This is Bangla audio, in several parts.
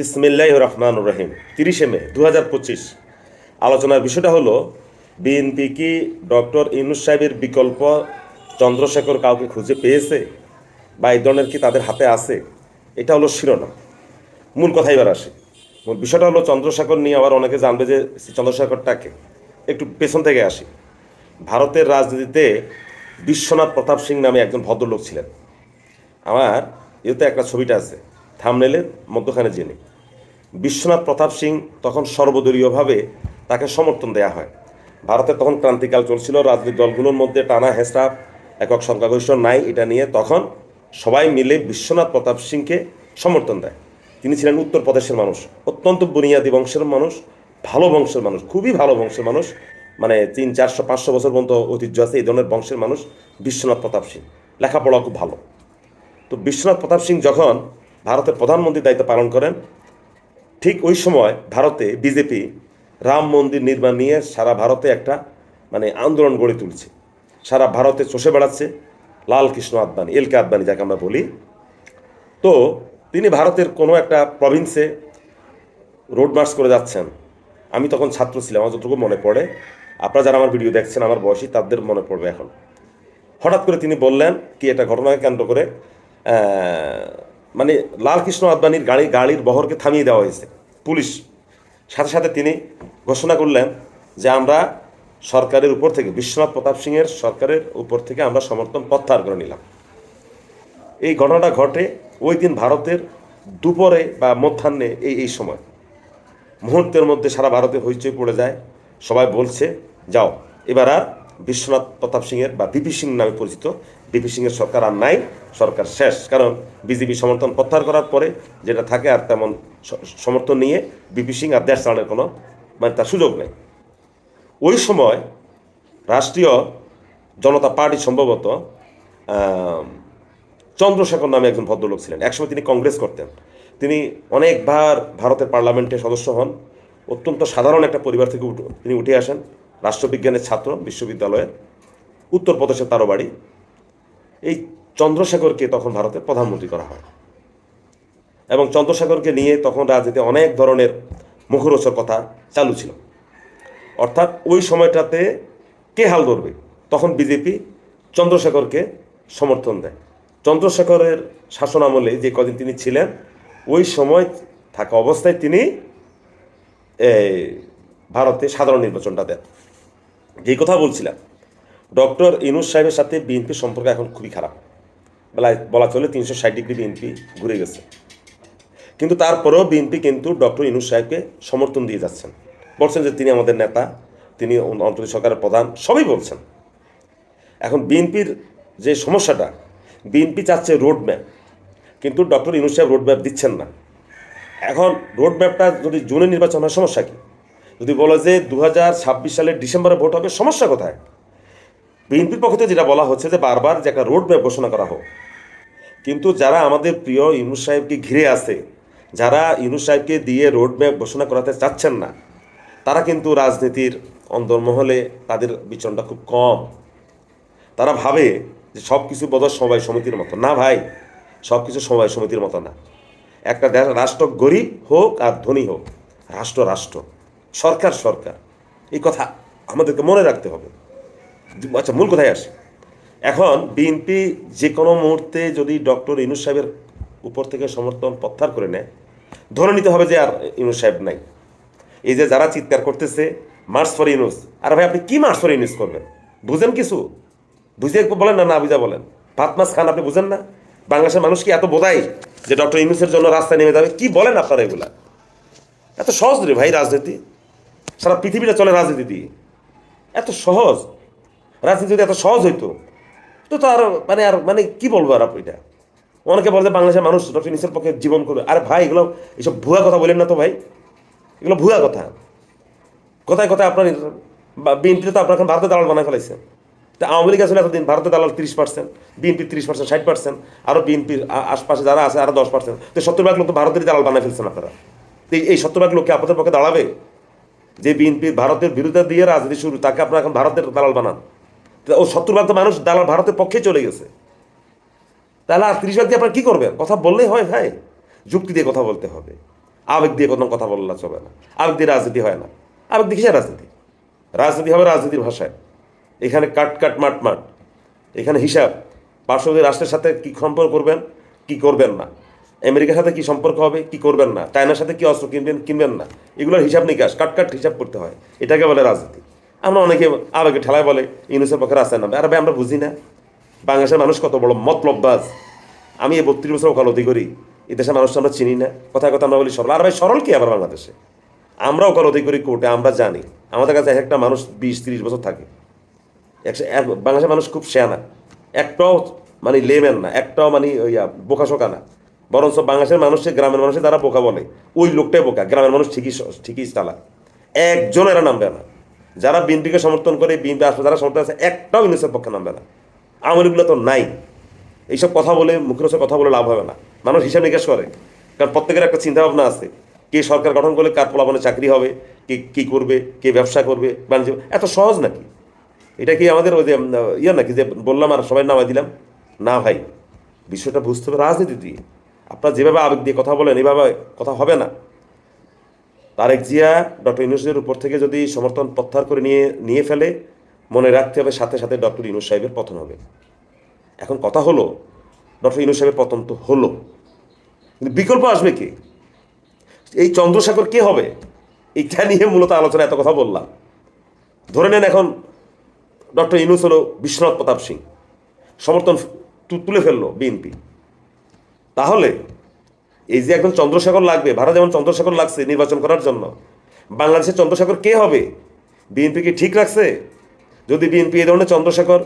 বিসমিল্লাহ রহমান রহিম। তিরিশে মে দু হাজার পঁচিশ। আলোচনার বিষয়টা হলো, বিএনপি কি ডক্টর ইউনুস সাহেবের বিকল্প চন্দ্রশেখর কাউকে খুঁজে পেয়েছে? বা এই ধরনের কি তাদের হাতে আছে? এটা হলো শিরোনাম। মূল কথা এবার আসে। মূল বিষয়টা হলো, চন্দ্রশেখর নিয়ে আবার অনেকে জানবে যে চন্দ্রশেখরটাকে একটু পেছন থেকে আসি। ভারতের রাজনীতিতে বিশ্বনাথ প্রতাপ সিং নামে একজন ভদ্রলোক ছিলেন। আমার এতে একটা ছবিটা আছে। থামনেলের মধ্যখানে জেনে বিশ্বনাথ প্রতাপ সিং তখন সর্বদলীয়ভাবে তাকে সমর্থন দেয়া হয়। ভারতে তখন ক্রান্তিকাল চলছিল, রাজনৈতিক দলগুলোর মধ্যে টানা হেসরা একক সংখ্যাগরিষ্ঠ নাই এটা নিয়ে তখন সবাই মিলে বিশ্বনাথ প্রতাপ সিংকে সমর্থন দেয়। তিনি ছিলেন উত্তরপ্রদেশের মানুষ, অত্যন্ত বুনিয়াদী বংশের মানুষ, ভালো বংশের মানুষ, খুবই ভালো বংশের মানুষ মানে তিন চারশো পাঁচশো বছর পর্যন্ত ঐতিহ্য আছে এই ধরনের বংশের মানুষ বিশ্বনাথ প্রতাপ সিং। লেখাপড়া খুব ভালো। তো বিশ্বনাথ প্রতাপ সিং যখন ভারতের প্রধানমন্ত্রীর দায়িত্ব পালন করেন ঠিক ওই সময় ভারতে বিজেপি রাম মন্দির নির্মাণ নিয়ে সারা ভারতে একটা মানে আন্দোলন গড়ে তুলছে। সারা ভারতে চষে বেড়াচ্ছে লালকৃষ্ণ আদবানি এল কে আদবানি যাকে আমরা বলি। তো তিনি ভারতের কোনো একটা প্রভিন্সে রোড মার্চ করে যাচ্ছেন। আমি তখন ছাত্র ছিলাম, আমার যতটুকু মনে পড়ে। আপনারা যারা আমার ভিডিও দেখছেন, আমার বয়সী, তাদের মনে পড়বে এখন। হঠাৎ করে তিনি বললেন কি, এটা ঘটনাকে কেন্দ্র করে মানে লালকৃষ্ণ আদবানির গাড়ি, গাড়ির বহরকে থামিয়ে দেওয়া হয়েছে। পুলিশ। সাথে সাথে তিনি ঘোষণা করলেন যে আমরা সরকারের উপর থেকে, বিশ্বনাথ প্রতাপ সিংয়ের সরকারের উপর থেকে আমরা সমর্থন প্রত্যাহার করে নিলাম। এই ঘটনাটা ঘটে ওই দিন ভারতের দুপুরে বা মধ্যাহ্নে এই এই সময়। মুহূর্তের মধ্যে সারা ভারতে হইচই পড়ে যায়। সবাই বলছে, যাও। এবার আর বিশ্বনাথ প্রতাপ সিংয়ের বা বিপি সিং নামে পরিচিত বিপি সিংয়ের সরকার আর নাই। সরকার শেষ। কারণ বিজেপি সমর্থন প্রত্যাহার করার পরে যেটা থাকে আর তেমন সমর্থন নিয়ে বিপি সিং আর দেশ চালানোর কোনো মানে তার সুযোগ নেই। ওই সময় রাষ্ট্রীয় জনতা পার্টি সম্ভবত চন্দ্রশেখর নামে একজন ভদ্রলোক ছিলেন। একসময় তিনি কংগ্রেস করতেন। তিনি অনেকবার ভারতের পার্লামেন্টে সদস্য হন। অত্যন্ত সাধারণ একটা পরিবার থেকে উঠে- তিনি উঠে আসেন। রাষ্ট্রবিজ্ঞানের ছাত্র, বিশ্ববিদ্যালয়ের, উত্তরপ্রদেশের তারও বাড়ি এই চন্দ্রশেখরকে তখন ভারতের প্রধানমন্ত্রী করা হয়। এবং চন্দ্রশেখরকে নিয়ে তখন রাজনীতি অনেক ধরনের মুখরোচক কথা চালু ছিল। অর্থাৎ ওই সময়টাতে কে হাল ধরবে? তখন বিজেপি চন্দ্রশেখরকে সমর্থন দেয়। চন্দ্রশেখরের শাসন আমলে যে কদিন তিনি ছিলেন, ওই সময় থাকা অবস্থায় তিনি ভারতে সাধারণ নির্বাচনটা দেন। যেই কথা বলছিলাম, ডক্টর ইনুস সাহেবের সাথে বিএনপির সম্পর্ক এখন খুবই খারাপ। বলা বলা চলে তিনশো ষাট ডিগ্রি বিএনপি ঘুরে গেছে। কিন্তু তারপরেও বিএনপি কিন্তু ডক্টর ইনুস সাহেবকে সমর্থন দিয়ে যাচ্ছেন। বলছেন যে তিনি আমাদের নেতা, তিনি অন্তর্বর্তী সরকারের প্রধান, সবই বলছেন। এখন বিএনপির যে সমস্যাটা বিএনপি চাচ্ছে রোড ম্যাপ কিন্তু ডক্টর ইনুস সাহেব রোড ম্যাপ দিচ্ছেন না। এখন রোড ম্যাপটা যদি জুনে নির্বাচন হয় সমস্যা কি? যদি বলো যে দু হাজার ছাব্বিশ সালের ডিসেম্বরে ভোট হবে, সমস্যা কোথায়? বিএনপির পক্ষ থেকে যেটা বলা হচ্ছে যে বারবার যে একটা রোড ম্যাপ ঘোষণা করা হোক। কিন্তু যারা আমাদের প্রিয় ইউনুস সাহেবকে ঘিরে আছে, যারা ইউনুস সাহেবকে দিয়ে রোড ম্যাপ ঘোষণা করাতে চাচ্ছেন না, তারা কিন্তু রাজনীতির অন্তর্মহলে তাদের বিচরণটা খুব কম। তারা ভাবে যে সব কিছু বোধহয় সমবায় সমিতির মতো। না ভাই সব কিছু সমবায় সমিতির মতো না। একটা দেশ, রাষ্ট্র গরিব হোক আর ধনী হোক, রাষ্ট্র রাষ্ট্র, সরকার সরকার। এই কথা আমাদেরকে মনে রাখতে হবে। আচ্ছা মূল কথায় আসি এখন বিএনপি যে কোনো মুহূর্তে যদি ডক্টর ইনুস সাহেবের উপর থেকে সমর্থন প্রত্যাহার করে নেয়, ধরে নিতে হবে যে আর ইনুস সাহেব নাই। এই যে যারা চিৎকার করতেছে মার্চ ফর ইনুস আর ভাই, আপনি কি মার্চ ফর ইনুস করবেন? বুঝেন কিছু? বুঝে বলেন না না বুঝা বলেন। ভাত, মাছ খান আপনি বুঝেন না। বাংলাদেশের মানুষ কি এত বোধাই যে ডক্টর ইনুসের জন্য রাস্তায় নেমে যাবে? কি বলেন আপনারা এগুলা? এত সহজ রে ভাই, রাজনীতি। সারা পৃথিবীটা চলে রাজনীতি দিয়ে। এত সহজ। রাজনীতি যদি এত সহজ হইতো। তো তো আর মানে আর মানে কি বলব আর এটা? অনেকে বলে বাংলাদেশের মানুষ ডক্টর ইউনিসের পক্ষে জীবন করবে। আরে ভাই, এগুলো এইসব ভুয়া কথা বলেন না তো ভাই। এগুলো ভুয়া কথা। কথায় কথায় আপনার বিএনপি তো আপনার এখন ভারতে দালাল বানায় ফেলাইছে। তা আওয়ামী লীগ আসলে এতদিন? ভারতে দালাল তিরিশ পার্সেন্ট বিএনপি তিরিশ পার্সেন্ট ষাট পার্সেন্ট আরও বিএনপির আশপাশে যারা আছে আরও দশ পার্সেন্ট তো সত্তর ভাগ লোক তো ভারতেরই দালাল বানায় ফেলছেন আপনারা। তো এই- সত্তর ভাগ লোককে আপনাদের পক্ষে দাঁড়াবে? যে বিএনপি ভারতের বিরুদ্ধে দিয়ে রাজনীতি শুরু, তাকে আপনারা এখন ভারতের দালাল বানান। ও সত্তর ভাগ মানুষ দালাল ভারতের পক্ষে চলে গেছে। তাহলে আর তিরিশ ভাগ দিয়ে আপনারা কী করবেন? কথা বললেই হয়, ভাই। যুক্তি দিয়ে কথা বলতে হবে। আবেগ দিয়ে কোনো কথা বললে চলে না। আবেগ দিয়ে রাজনীতি হয় না। আবেগ দিয়ে কিসের রাজনীতি? রাজনীতি হবে রাজনীতির ভাষায়। এখানে কাট কাট, মাট মাট। এখানে হিসাব। পার্শ্ববর্তী রাষ্ট্রের সাথে কি সম্পর্ক করবেন, কি করবেন না? আমেরিকার সাথে কি সম্পর্ক হবে, কি করবেন না? চায়নার সাথে কি অস্ত্র কিনবেন কিনবেন না? এগুলোর হিসাব নিকাশ, কাট কাট হিসাব করতে হয়। এটাকে বলে রাজনীতি। আমরা অনেকে আবেগে ঠেলায় বলে, ইউনুসের পক্ষে রাস্তায় নামবে। আর ভাই, আমরা বুঝি না। বাংলাদেশের মানুষ কত বড় মতলববাজ। আমি এই বত্রিশ বছর ওকালতি করি। এই দেশের মানুষ আমরা চিনি না। কথায় কথা আমরা বলি সরল। আর ভাই, সরল কি আবার বাংলাদেশে? আমরা ওকালতি করি কোর্টে, আমরা জানি। আমাদের কাছে এক একটা মানুষ বিশ, তিরিশ বছর থাকে। একশো এক বাংলাদেশের মানুষ খুব শেয়ানা। একটাও মানে লেমেন না। একটাও মানে ওই বোকা শোকা না। বরঞ্চ বাংলাদেশের মানুষের গ্রামের মানুষের তারা বোকা বলে, ওই লোকটাই বোকা। গ্রামের মানুষ ঠিকই ঠিকই চালা একজন এরা নামবে না। যারা বিএনপিকে সমর্থন করে, বিএনপি আসবে, যারা সমর্থন আছে, একটাও ইউনিসের পক্ষে নামবে না। আমলিগুলো তো নাই। এইসব কথা বলে, মুখের ওসব কথা বলে লাভ হবে না। মানুষ হিসাব নিকাশ করে। কারণ প্রত্যেকের একটা চিন্তা ভাবনা আছে। কে সরকার গঠন করলে কার পোলাপনে চাকরি হবে, কে কী করবে, কে ব্যবসা করবে, বাণিজ্য এত সহজ নাকি? এটা কি আমাদের ওই যে ইয়ে নাকি যে বললাম আর সবাই নামাই দিলাম? না ভাই, বিষয়টা বুঝতে হবে রাজনীতি দিয়ে। আপনারা যেভাবে আবেগ দিয়ে কথা বলেন, এভাবে কথা হবে না। তারেক জিয়া, ডক্টর ইউনুসের উপর থেকে যদি সমর্থন প্রত্যাহার করে নিয়ে নিয়ে ফেলে, মনে রাখতে হবে সাথে সাথে ডক্টর ইউনুস সাহেবের পতন হবে। এখন কথা হলো, ডক্টর ইউনুস সাহেবের পতন তো হলো। কিন্তু বিকল্প আসবে কি? এই চন্দ্রশেখর কে হবে? এইটা নিয়ে মূলত আলোচনা এত কথা বললাম। ধরে নেন এখন ডক্টর ইউনুস হলো বিশ্বনাথ প্রতাপ সিং। সমর্থন তুলে ফেলল বিএনপি। তাহলে এই যে এখন চন্দ্রশেখর লাগবে, ভারত যেমন চন্দ্রশেখর লাগছে নির্বাচন করার জন্য, বাংলাদেশের চন্দ্রশেখর কে হবে? বিএনপি কি ঠিক রাখছে? যদি বিএনপি এই ধরনের চন্দ্রশেখর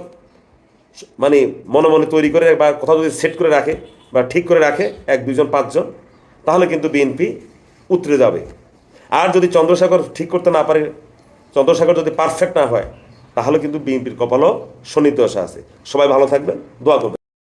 মানে মনে মনে তৈরি করে বা কোথাও যদি সেট করে রাখে বা ঠিক করে রাখে এক দুজন পাঁচজন, তাহলে কিন্তু বিএনপি উতরে যাবে। আর যদি চন্দ্রশেখর ঠিক করতে না পারে, চন্দ্রশেখর যদি পারফেক্ট না হয়, তাহলে কিন্তু বিএনপির কপালও শনিত আসা আছে। সবাই ভালো থাকবেন, দোয়া করবেন।